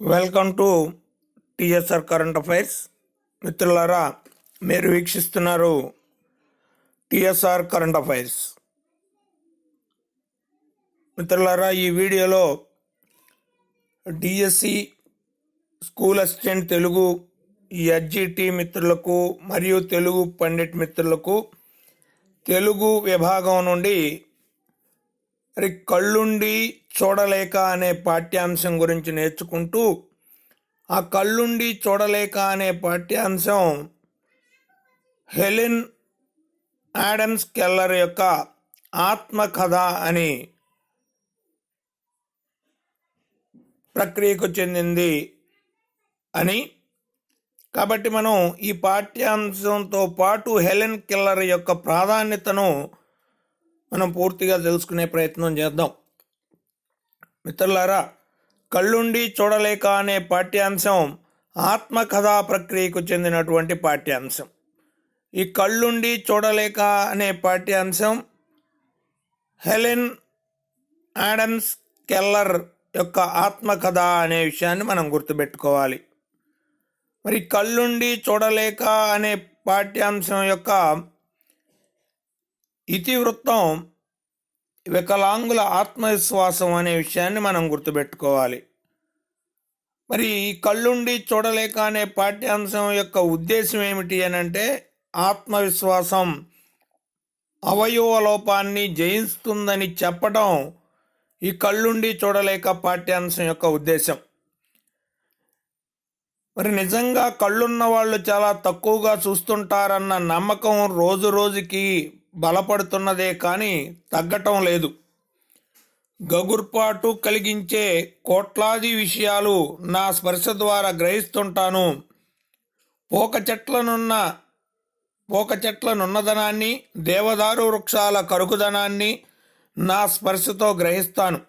Welcome to TSR current affairs. మిత్రులారా మీరు వీక్షిస్తున్నారు టిఎస్ఆర్ కరెంట్ అఫైర్స్. మిత్రులారా ఈ వీడియోలో DSC school assistant Telugu SGT మిత్రులకు మరియు తెలుగు పండిట్ మిత్రులకు తెలుగు విభాగం నుండి మరి కళ్ళుండి చూడలేక అనే పాఠ్యాంశం గురించి నేర్చుకుంటూ ఆ కళ్ళుండి చూడలేక అనే పాఠ్యాంశం హెలిన్ యాడమ్స్ కెల్లర్ యొక్క ఆత్మకథ అని ప్రక్రియకు చెందింది అని. కాబట్టి మనం ఈ పాఠ్యాంశంతో పాటు హెలెన్ కిల్లర్ యొక్క ప్రాధాన్యతను మనం పూర్తిగా తెలుసుకునే ప్రయత్నం చేద్దాం. మిత్రులారా కళ్ళుండి చూడలేక అనే పాఠ్యాంశం ఆత్మకథా ప్రక్రియకు చెందినటువంటి పాఠ్యాంశం. ఈ కళ్ళుండి చూడలేక అనే పాఠ్యాంశం హెలెన్ యాడమ్స్ కెల్లర్ యొక్క ఆత్మకథ అనే విషయాన్ని మనం గుర్తుపెట్టుకోవాలి. మరి కళ్ళుండి చూడలేక అనే పాఠ్యాంశం యొక్క ఇతివృత్తం వికలాంగుల ఆత్మవిశ్వాసం అనే విషయాన్ని మనం గుర్తుపెట్టుకోవాలి. మరి ఈ కళ్ళుండి చూడలేక అనే పాఠ్యాంశం యొక్క ఉద్దేశం ఏమిటి అని అంటే ఆత్మవిశ్వాసం అవయవ లోపాన్ని జయిస్తుందని చెప్పడం ఈ కళ్ళుండి చూడలేక పాఠ్యాంశం యొక్క ఉద్దేశం. మరి నిజంగా కళ్ళున్న వాళ్ళు చాలా తక్కువగా చూస్తుంటారన్న నమ్మకం రోజు రోజుకి బలపడుతున్నదే కానీ తగ్గటం లేదు. గగుర్పాటు కలిగించే కోట్లాది విషయాలు నా స్పర్శ ద్వారా గ్రహిస్తుంటాను. పోక చెట్లనున్న పోక చెట్లనున్నదనాన్ని దేవదారు వృక్షాల కరుకుదనాన్ని నా స్పర్శతో గ్రహిస్తాను.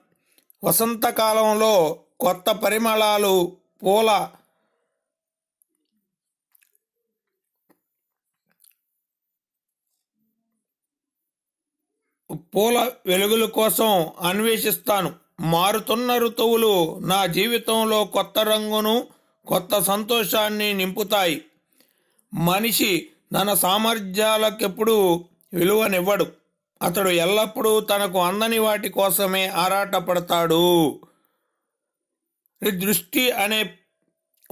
వసంతకాలంలో కొత్త పరిమళాలు పూల పూల వెలుగుల కోసం అన్వేషిస్తాను. మారుతున్న ఋతువులు నా జీవితంలో కొత్త రంగును కొత్త సంతోషాన్ని నింపుతాయి. మనిషి తన సామర్థ్యాలకెప్పుడు విలువనివ్వడు. అతడు ఎల్లప్పుడూ తనకు అందని వాటి కోసమే ఆరాటపడతాడు. దృష్టి అనే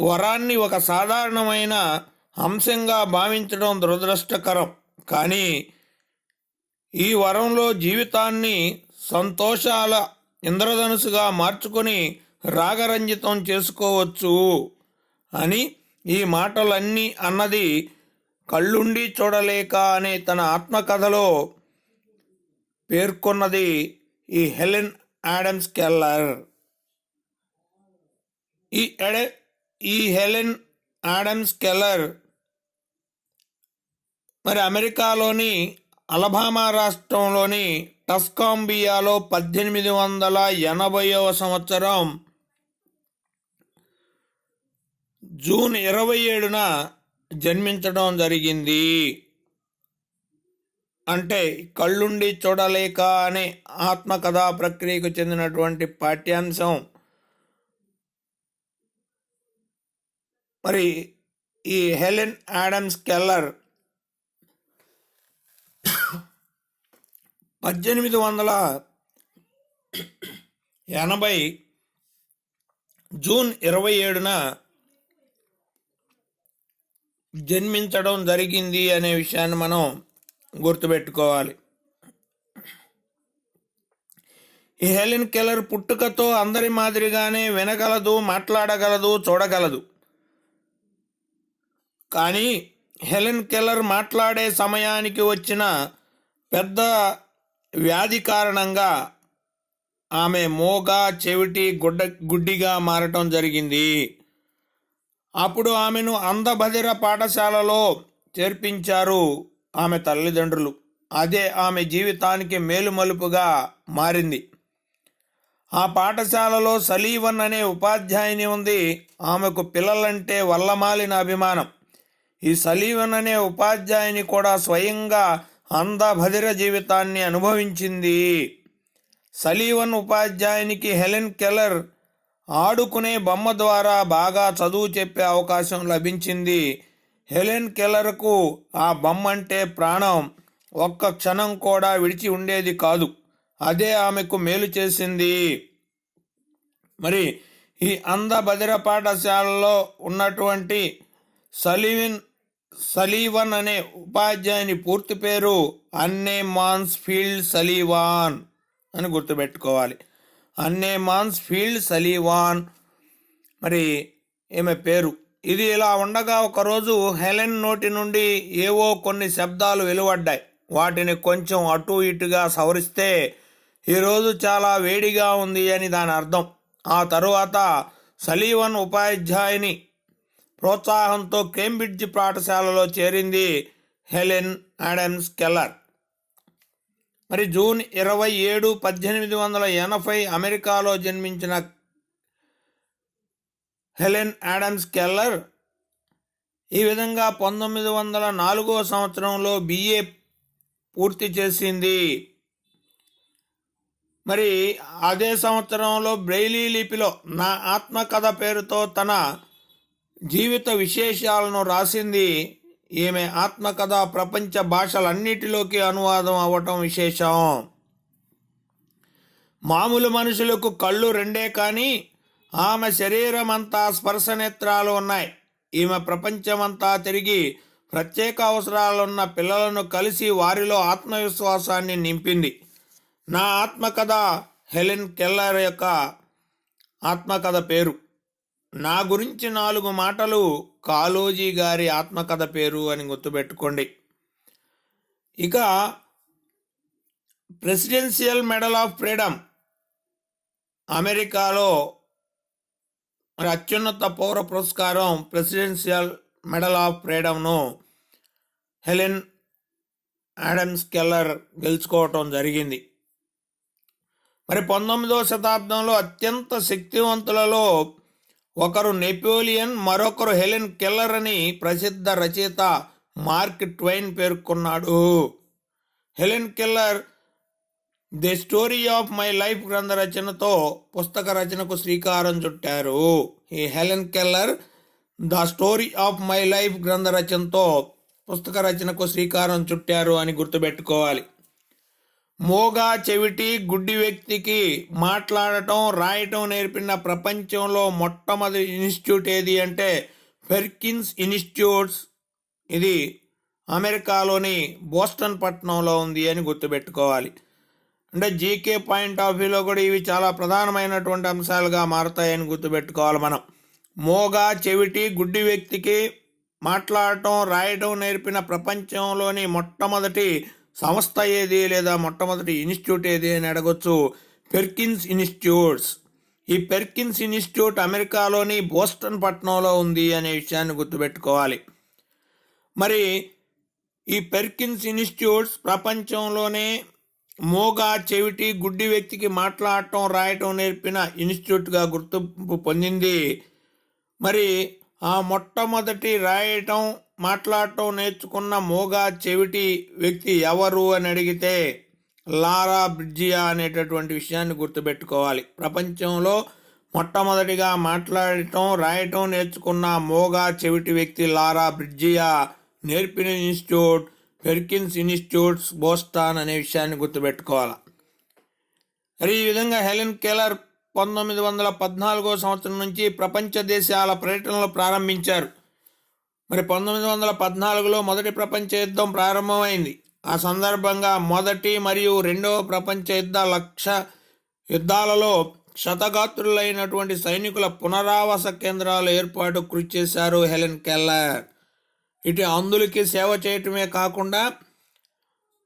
వరాన్ని ఒక సాధారణమైన అంశంగా భావించడం దురదృష్టకరం. కానీ ఈ వరంలో జీవితాన్ని సంతోషాల ఇంద్రధనుసుగా మార్చుకొని రాగరంజితం చేసుకోవచ్చు అని ఈ మాటలన్నీ అన్నది కళ్ళుండి చూడలేక అనే తన ఆత్మకథలో పేర్కొన్నది ఈ హెలెన్ యాడమ్స్ కెల్లర్. ఈ ఎడ ఈ హెలెన్ యాడమ్స్ కెల్లర్ మరి అమెరికాలోని అలబామా రాష్ట్రంలోని టస్కాంబియాలో పద్దెనిమిది వందల ఎనభైవ సంవత్సరం జూన్ ఇరవై ఏడున జన్మించడం జరిగింది. అంటే కళ్ళుండి చూడలేక అనే ఆత్మకథా ప్రక్రియకు చెందినటువంటి పాఠ్యాంశం. మరి ఈ హెలెన్ యాడమ్స్ కెల్లర్ పద్దెనిమిది వందల ఎనభై జూన్ ఇరవై ఏడున జన్మించడం జరిగింది అనే విషయాన్ని మనం గుర్తుపెట్టుకోవాలి. ఈ హెలెన్ కెల్లర్ పుట్టుకతో అందరి మాదిరిగానే వినగలదు మాట్లాడగలదు చూడగలదు. కానీ హెలెన్ కెలర్ మాట్లాడే సమయానికి వచ్చిన పెద్ద వ్యాధి కారణంగా ఆమె మోగ చెవిటి గుడ్డ గుడ్డిగా మారటం జరిగింది. అప్పుడు ఆమెను అందభదిర పాఠశాలలో చేర్పించారు ఆమె తల్లిదండ్రులు. అదే ఆమె జీవితానికి మేలుమలుపుగా మారింది. ఆ పాఠశాలలో సలీవన్ అనే ఉపాధ్యాయుని ఉంది. ఆమెకు పిల్లలంటే వల్లమాలిన అభిమానం. ఈ సలీవన్ అనే ఉపాధ్యాయుని కూడా స్వయంగా అంధభదిర జీవితాన్ని అనుభవించింది. సలీవన్ ఉపాధ్యాయునికి హెలెన్ కెలర్ ఆడుకునే బొమ్మ ద్వారా బాగా చదువు చెప్పే అవకాశం లభించింది. హెలెన్ కెలర్కు ఆ బొమ్మ అంటే ప్రాణం. ఒక్క క్షణం కూడా విడిచి ఉండేది కాదు. అదే ఆమెకు మేలు చేసింది. మరి ఈ అంధ బదిర పాఠశాలలో ఉన్నటువంటి సలీవిన్ సలీవన్ అనే ఉపాధ్యాయుని పూర్తి పేరు అన్నే మాన్స్ ఫీల్డ్ సలీవాన్ అని గుర్తుపెట్టుకోవాలి. అన్నే మాన్స్ ఫీల్డ్ సలీవాన్. మరి ఈమె పేరు? ఇది ఇలా ఉండగా ఒకరోజు హెలెన్ నోటి నుండి ఏవో కొన్ని శబ్దాలు వెలువడ్డాయి. వాటిని కొంచెం అటు ఇటుగా సవరిస్తే ఈరోజు చాలా వేడిగా ఉంది అని దాని అర్థం. ఆ తరువాత సలీవన్ ఉపాధ్యాయుని ప్రోత్సాహంతో కేంబ్రిడ్జ్ పాఠశాలలో చేరింది హెలెన్ ఆడమ్స్ కెల్లర్. మరి జూన్ ఇరవై ఏడు పద్దెనిమిది వందల ఎనభై అమెరికాలో జన్మించిన హెలెన్ ఆడమ్స్ కెల్లర్ ఈ విధంగా పంతొమ్మిది వందల నాలుగో సంవత్సరంలో బిఏ పూర్తి చేసింది. మరి అదే సంవత్సరంలో బ్రెయిలీ లిపిలో నా ఆత్మకథ పేరుతో తన జీవిత విశేషాలను రాసింది ఈమె ఆత్మకథ ప్రపంచ భాషలన్నిటిలోకి అనువాదం అవ్వటం విశేషం. మామూలు మనుషులకు కళ్ళు రెండే కానీ ఆమె శరీరం అంతా స్పర్శనేత్రాలు ఉన్నాయి. ఈమె ప్రపంచమంతా తిరిగి ప్రత్యేక అవసరాలున్న పిల్లలను కలిసి వారిలో ఆత్మవిశ్వాసాన్ని నింపింది. నా ఆత్మకథ హెలెన్ కెల్లర్ యొక్క ఆత్మకథ పేరు. నా గురించి నాలుగు మాటలు కాలోజీ గారి ఆత్మకథ పేరు అని గుర్తుపెట్టుకోండి. ఇక ప్రెసిడెన్షియల్ మెడల్ ఆఫ్ ఫ్రీడమ్ అమెరికాలో మరి అత్యున్నత పౌర పురస్కారం ప్రెసిడెన్షియల్ మెడల్ ఆఫ్ ఫ్రీడమ్ను హెలెన్ యాడమ్స్ కెల్లర్ గెలుచుకోవటం జరిగింది. మరి పంతొమ్మిదవ శతాబ్దంలో అత్యంత శక్తివంతులలో ఒకరు నెపోలియన్ మరొకరు హెలెన్ కెల్లర్ అని ప్రసిద్ధ రచయిత మార్క్ ట్వైన్ పేర్కొన్నాడు. Helen Keller the story of my life గ్రంథ రచనతో పుస్తక రచనకు శ్రీకారం చుట్టారు. ఈ Helen Keller the story of my life గ్రంథ రచనతో పుస్తక రచనకు శ్రీకారం చుట్టారు అని గుర్తుపెట్టుకోవాలి. మోగా చెవిటి గుడ్డి వ్యక్తికి మాట్లాడటం రాయటం నేర్పిన ప్రపంచంలో మొట్టమొదటి ఇన్స్టిట్యూట్ ఏది అంటే ఫెర్కిన్స్ ఇన్స్టిట్యూట్స్. ఇది అమెరికాలోని బోస్టన్ పట్టణంలో ఉంది అని గుర్తుపెట్టుకోవాలి. అంటే జీకే పాయింట్ ఆఫ్ వ్యూలో కూడా ఇవి చాలా ప్రధానమైనటువంటి అంశాలుగా మారుతాయని గుర్తుపెట్టుకోవాలి మనం. మోగా చెవిటి గుడ్డి వ్యక్తికి మాట్లాడటం రాయటం నేర్పిన ప్రపంచంలోని మొట్టమొదటి సంస్థ ఏది లేదా మొట్టమొదటి ఇన్స్టిట్యూట్ ఏది అని అడగొచ్చు. Perkins institutes. ఈ పెర్కిన్స్ ఇన్స్టిట్యూట్ అమెరికాలోని బోస్టన్ పట్టణంలో ఉంది అనే విషయాన్ని గుర్తుపెట్టుకోవాలి. మరి ఈ పెర్కిన్స్ ఇన్స్టిట్యూట్స్ ప్రపంచంలోనే మోగా చెవిటి గుడ్డి వ్యక్తికి మాట్లాడటం రాయటం నేర్పిన ఇన్స్టిట్యూట్గా గుర్తింపు పొందింది. మరి ఆ మొట్టమొదటి రాయటం మాట్లాడటం నేర్చుకున్న మోగా చెవిటి వ్యక్తి ఎవరు అని అడిగితే లారా బ్రిడ్జియా అనేటటువంటి విషయాన్ని గుర్తుపెట్టుకోవాలి. ప్రపంచంలో మొట్టమొదటిగా మాట్లాడటం రాయటం నేర్చుకున్న మోగా చెవిటి వ్యక్తి లారా బ్రిడ్జియా నేర్పిన ఇన్స్టిట్యూట్ ఫెర్కిన్స్ ఇన్స్టిట్యూట్స్ బోస్టాన్ అనే విషయాన్ని గుర్తుపెట్టుకోవాలి. మరి ఈ విధంగా హెలెన్ కేలర్ పంతొమ్మిది వందల పద్నాలుగో సంవత్సరం నుంచి ప్రపంచ దేశాల పర్యటనలు ప్రారంభించారు. మరి పంతొమ్మిది వందల పద్నాలుగులో మొదటి ప్రపంచ యుద్ధం ప్రారంభమైంది. ఆ సందర్భంగా మొదటి మరియు రెండవ ప్రపంచ యుద్ధ లక్ష యుద్ధాలలో శతగాత్రులైనటువంటి సైనికుల పునరావాస కేంద్రాల ఏర్పాటు కృషి చేశారు హెలెన్ కెల్లర్. ఇటు అందులకి సేవ చేయటమే కాకుండా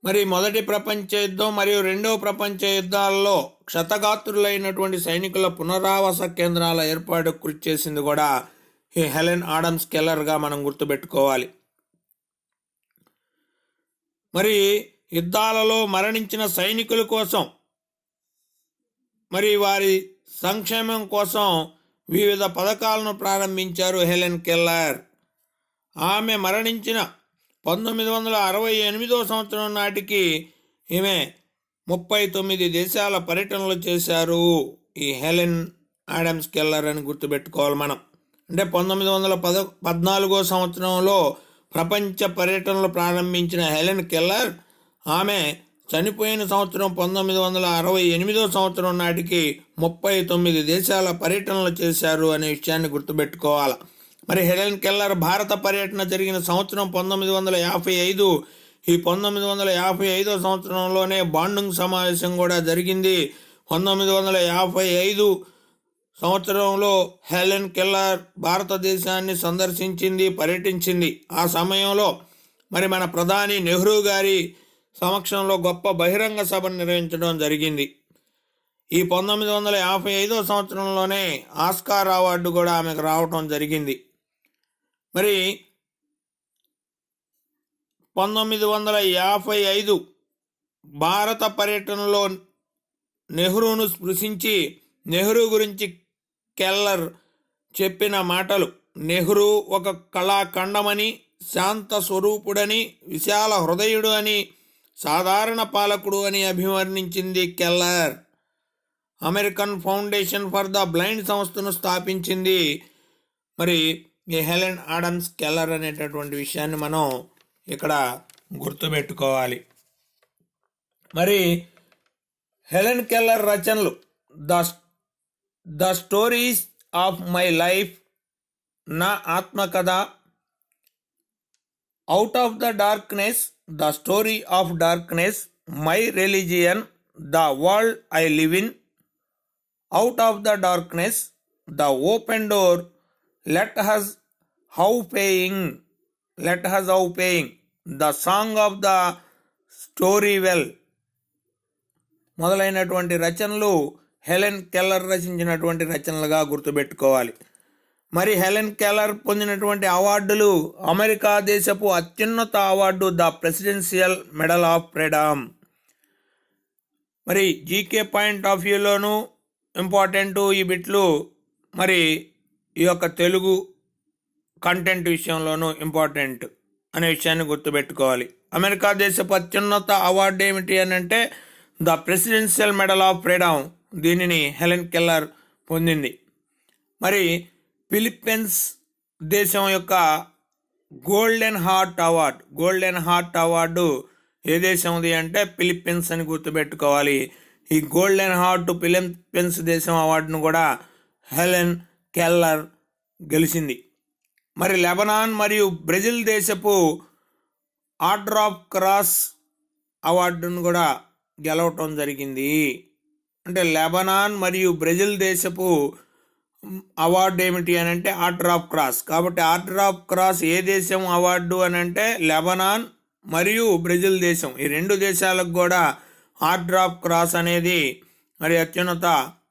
మరి మొదటి ప్రపంచ యుద్ధం మరియు రెండవ ప్రపంచ యుద్ధాలలో క్షతగాత్రులైనటువంటి సైనికుల పునరావాస కేంద్రాల ఏర్పాటు కృషి చేసింది కూడా ఈ హెలెన్ ఆడమ్స్ కెల్లర్గా మనం గుర్తుపెట్టుకోవాలి. మరి యుద్ధాలలో మరణించిన సైనికుల కోసం మరి వారి సంక్షేమం కోసం వివిధ పథకాలను ప్రారంభించారు హెలెన్ కెల్లర్. ఆమె మరణించిన పంతొమ్మిది వందల అరవై ఎనిమిదో సంవత్సరం నాటికి ఈమె ముప్పై తొమ్మిది దేశాల పర్యటనలు చేశారు. ఈ హెలెన్ ఆడమ్స్ కెల్లర్ అని గుర్తుపెట్టుకోవాలి మనం. అంటే పంతొమ్మిది వందల పద పద్నాలుగో సంవత్సరంలో ప్రపంచ పర్యటనలు ప్రారంభించిన హెలెన్ కెల్లర్ ఆమె చనిపోయిన సంవత్సరం పంతొమ్మిది వందల అరవై ఎనిమిదో సంవత్సరం నాటికి ముప్పై తొమ్మిది దేశాల పర్యటనలు చేశారు అనే విషయాన్ని గుర్తుపెట్టుకోవాలి. మరి హెలెన్ కెల్లర్ భారత పర్యటన జరిగిన సంవత్సరం పంతొమ్మిది వందల యాభై ఐదు ఈ పంతొమ్మిది వందల యాభై ఐదో సంవత్సరంలోనే బాండింగ్ సమావేశం కూడా జరిగింది. పంతొమ్మిది వందల యాభై ఐదు సంవత్సరంలో హెలెన్ కెల్లర్ భారతదేశాన్ని సందర్శించింది పర్యటించింది. ఆ సమయంలో మరి మన ప్రధాని నెహ్రూ గారి సమక్షంలో గొప్ప బహిరంగ సభను నిర్వహించడం జరిగింది. ఈ పంతొమ్మిది వందల యాభై ఐదో సంవత్సరంలోనే ఆస్కార్ అవార్డు కూడా ఆమెకు రావటం జరిగింది. మరి పంతొమ్మిది వందల యాభై ఐదు భారత పర్యటనలో నెహ్రూను స్పృశించి నెహ్రూ గురించి కెల్లర్ చెప్పిన మాటలు. నెహ్రూ ఒక కళాఖండమని శాంత స్వరూపుడని విశాల హృదయుడు అని సాధారణ పాలకుడు అని అభివర్ణించింది Keller. American foundation for the blind సంస్థను స్థాపించింది. మరి ఈ హెలెన్ ఆడమ్స్ కెల్లర్ అనేటటువంటి విషయాన్ని మనం ఇక్కడ గుర్తుపెట్టుకోవాలి. మరి హెలెన్ కెల్లర్ రచనలు the the stories of my life నా ఆత్మకథ. Out of the darkness the story of darkness my religion the world I live in. Out of the darkness the open door let us how paying let us how paying the song of the story well. మొదలైనటువంటి రచనలు Helen Keller రచించినటువంటి రచనలుగా గుర్తుపెట్టుకోవాలి. మరి Helen Keller పొందినటువంటి అవార్డులు America దేశపు అత్యున్నత award the presidential medal of freedom. మరి జీకే పాయింట్ ఆఫ్ వ్యూలోను ఇంపార్టెంట్ ఈ బిట్లు మరి ఈ యొక్క తెలుగు కంటెంట్ విషయంలోనూ ఇంపార్టెంట్ అనే విషయాన్ని గుర్తుపెట్టుకోవాలి. అమెరికా దేశపు అత్యున్నత అవార్డు ఏమిటి అని అంటే the presidential medal of freedom. దీనిని హెలెన్ కెల్లర్ పొందింది. మరి ఫిలిప్పీన్స్ దేశం యొక్క golden heart award golden heart award ఏ దేశంది అంటే ఫిలిప్పీన్స్ అని గుర్తుపెట్టుకోవాలి. ఈ గోల్డెన్ హార్ట్ ఫిలిప్పీన్స్ దేశం అవార్డును కూడా హెలెన్ కెల్లర్ గెలిచింది. మరి లెబనాన్ మరియు బ్రెజిల్ దేశపు ఆర్డర్ ఆఫ్ క్రాస్ అవార్డును కూడా గెలవటం జరిగింది. అంటే లెబనాన్ మరియు బ్రెజిల్ దేశపు అవార్డు ఏమిటి అని అంటే ఆర్డర్ ఆఫ్ క్రాస్. కాబట్టి ఆర్డర్ ఆఫ్ క్రాస్ ఏ దేశం అవార్డు అని అంటే లెబనాన్ మరియు బ్రెజిల్ దేశం. ఈ రెండు దేశాలకు కూడా ఆర్డర్ ఆఫ్ క్రాస్ అనేది మరి అత్యున్నత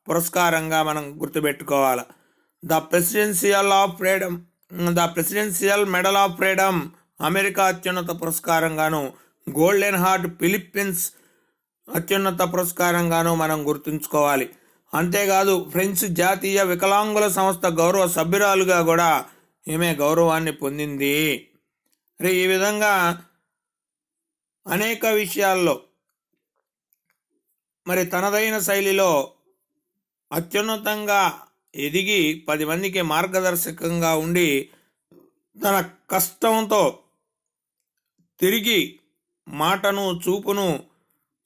పురస్కారంగా మనం గుర్తుపెట్టుకోవాలి. The presidential of freedom the presidential medal of freedom America అత్యున్నత పురస్కారంగాను గోల్డెన్ హార్ట్ ఫిలిప్పీన్స్ అత్యున్నత పురస్కారంగాను మనం గుర్తుంచుకోవాలి. అంతేకాదు ఫ్రెంచ్ జాతీయ వికలాంగుల సంస్థ గౌరవ సభ్యురాలుగా కూడా ఈమె గౌరవాన్ని పొందింది. మరి ఈ విధంగా అనేక విషయాల్లో మరి తనదైన శైలిలో అత్యున్నతంగా ఎదిగి పది మందికి మార్గదర్శకంగా ఉండి తన కష్టంతో తిరిగి మాటను చూపును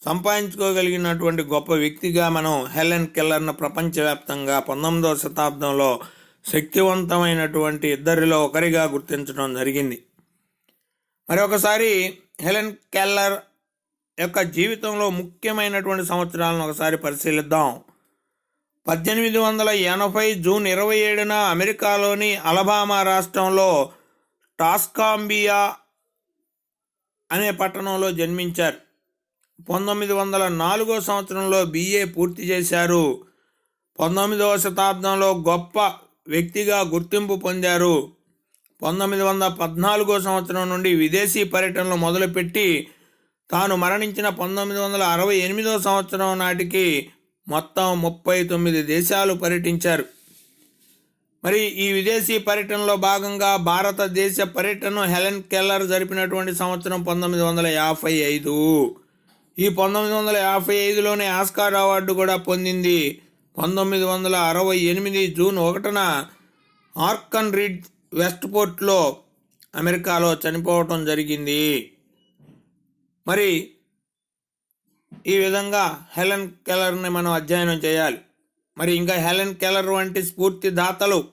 సంపాదించుకోగలిగినటువంటి గొప్ప వ్యక్తిగా మనం హెలెన్ కెల్లర్ను ప్రపంచవ్యాప్తంగా పంతొమ్మిదవ శతాబ్దంలో శక్తివంతమైనటువంటి ఇద్దరిలో ఒకరిగా గుర్తించడం జరిగింది. మరి ఒకసారి హెలెన్ కెల్లర్ యొక్క జీవితంలో ముఖ్యమైనటువంటి సంవత్సరాలను ఒకసారి పరిశీలిద్దాం. పద్దెనిమిది వందల ఎనభై జూన్ ఇరవై ఏడున అమెరికాలోని అలబామా రాష్ట్రంలో టాస్కాంబియా అనే పట్టణంలో జన్మించారు. పంతొమ్మిది వందల నాలుగో సంవత్సరంలో బిఏ పూర్తి చేశారు. పంతొమ్మిదవ శతాబ్దంలో గొప్ప వ్యక్తిగా గుర్తింపు పొందారు. పంతొమ్మిది వందల పద్నాలుగో సంవత్సరం నుండి విదేశీ పర్యటనలు మొదలుపెట్టి తాను మరణించిన పంతొమ్మిది వందల అరవై ఎనిమిదో సంవత్సరం నాటికి మొత్తం ముప్పై తొమ్మిది దేశాలు పర్యటించారు. మరి ఈ విదేశీ పర్యటనలో భాగంగా భారతదేశ పర్యటన హెలెన్ కెల్లర్ జరిపినటువంటి సంవత్సరం పంతొమ్మిది వందల యాభై ఐదు. ఈ పంతొమ్మిది వందల యాభై ఐదులోనే ఆస్కార్ అవార్డు కూడా పొందింది. పంతొమ్మిది వందల అరవై ఎనిమిది జూన్ ఒకటిన ఆర్కన్ రిడ్ వెస్ట్పోర్ట్లో అమెరికాలో చనిపోవటం జరిగింది. మరి ఈ విధంగా హెలెన్ కెలర్ని మనం అధ్యయనం చేయాలి. మరి ఇంకా హెలెన్ కెలర్ వంటి స్ఫూర్తి దాతలు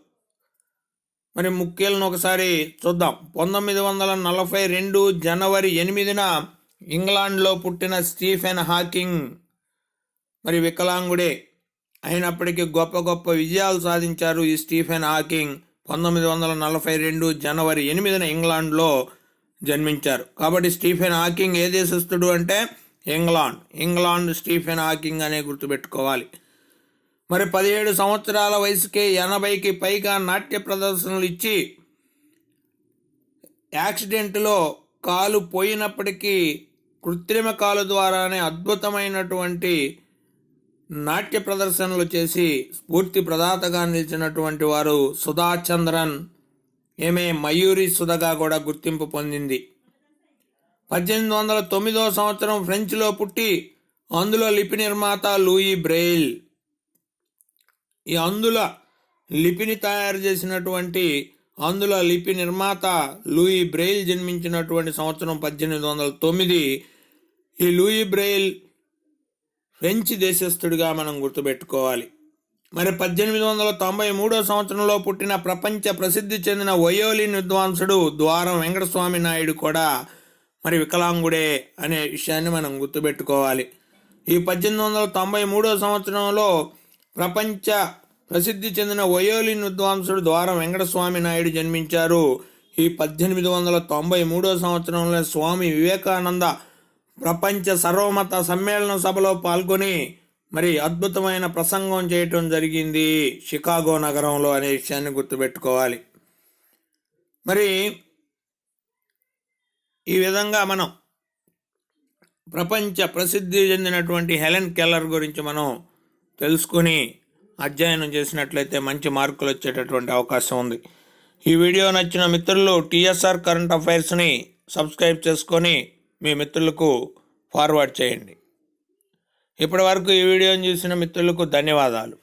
మరి ముఖ్యలను ఒకసారి చూద్దాం. పంతొమ్మిది వందల నలభై రెండు జనవరి ఎనిమిదిన ఇంగ్లాండ్లో పుట్టిన స్టీఫెన్ హాకింగ్ మరి వికలాంగుడే. అయినప్పటికీ గొప్ప గొప్ప విజయాలు సాధించారు ఈ స్టీఫెన్ హాకింగ్. పంతొమ్మిది వందల నలభై రెండు జనవరి ఎనిమిదిన ఇంగ్లాండ్లో జన్మించారు. కాబట్టి స్టీఫెన్ హాకింగ్ ఏ దేశస్థుడు అంటే? ఇంగ్లాండ్. ఇంగ్లాండ్ స్టీఫెన్ హాకింగ్ అనే గుర్తుపెట్టుకోవాలి. మరి పదిహేడు సంవత్సరాల వయసుకే ఎనభైకి పైగా నాట్య ప్రదర్శనలు ఇచ్చి యాక్సిడెంట్లో కాలు పోయినప్పటికీ కృత్రిమ కాలు ద్వారానే అద్భుతమైనటువంటి నాట్య ప్రదర్శనలు చేసి స్ఫూర్తి ప్రదాతగా నిలిచినటువంటి వారు సుధాచంద్రన్ ఏమే మయూరి సుధగా కూడా గుర్తింపు పొందింది. పద్దెనిమిది వందల తొమ్మిదవ సంవత్సరం ఫ్రెంచ్లో పుట్టి అందులో లిపి నిర్మాత లూయి బ్రెయిల్. ఈ అందుల లిపిని తయారు చేసినటువంటి అందులో లిపి నిర్మాత లూయి బ్రెయిల్ జన్మించినటువంటి సంవత్సరం పద్దెనిమిది వందల తొమ్మిది. ఈ లూయి బ్రెయిల్ ఫ్రెంచ్ దేశస్థుడిగా మనం గుర్తుపెట్టుకోవాలి. మరి పద్దెనిమిది వందల తొంభై మూడో సంవత్సరంలో పుట్టిన ప్రపంచ ప్రసిద్ధి చెందిన వయోలిన్ విద్వాంసుడు ద్వారం వెంకటస్వామి నాయుడు కూడా మరి వికలాంగుడే అనే విషయాన్ని మనం గుర్తుపెట్టుకోవాలి. ఈ పద్దెనిమిది వందల తొంభై మూడో సంవత్సరంలో ప్రపంచ ప్రసిద్ధి చెందిన వయోలిన్ విద్వాంసుడు ద్వారం వెంకటస్వామి నాయుడు జన్మించారు. ఈ పద్దెనిమిది వందల తొంభై మూడో సంవత్సరంలో స్వామి వివేకానంద ప్రపంచ సర్వమత సమ్మేళన సభలో పాల్గొని మరి అద్భుతమైన ప్రసంగం చేయటం జరిగింది షికాగో నగరంలో అనే విషయాన్ని గుర్తుపెట్టుకోవాలి. మరి ఈ విధంగా మనం ప్రపంచ ప్రసిద్ధి చెందినటువంటి హెలెన్ కెల్లర్ గురించి మనం తెలుసుకుని అధ్యయనం చేసినట్లయితే మంచి మార్కులు వచ్చేటటువంటి అవకాశం ఉంది. ఈ వీడియో నచ్చిన మిత్రులు టీఎస్ఆర్ కరెంట్ అఫైర్స్ని సబ్స్క్రైబ్ చేసుకొని మీ మిత్రులకు ఫార్వర్డ్ చేయండి. ఇప్పటి వరకు ఈ వీడియోని చూసిన మిత్రులకు ధన్యవాదాలు.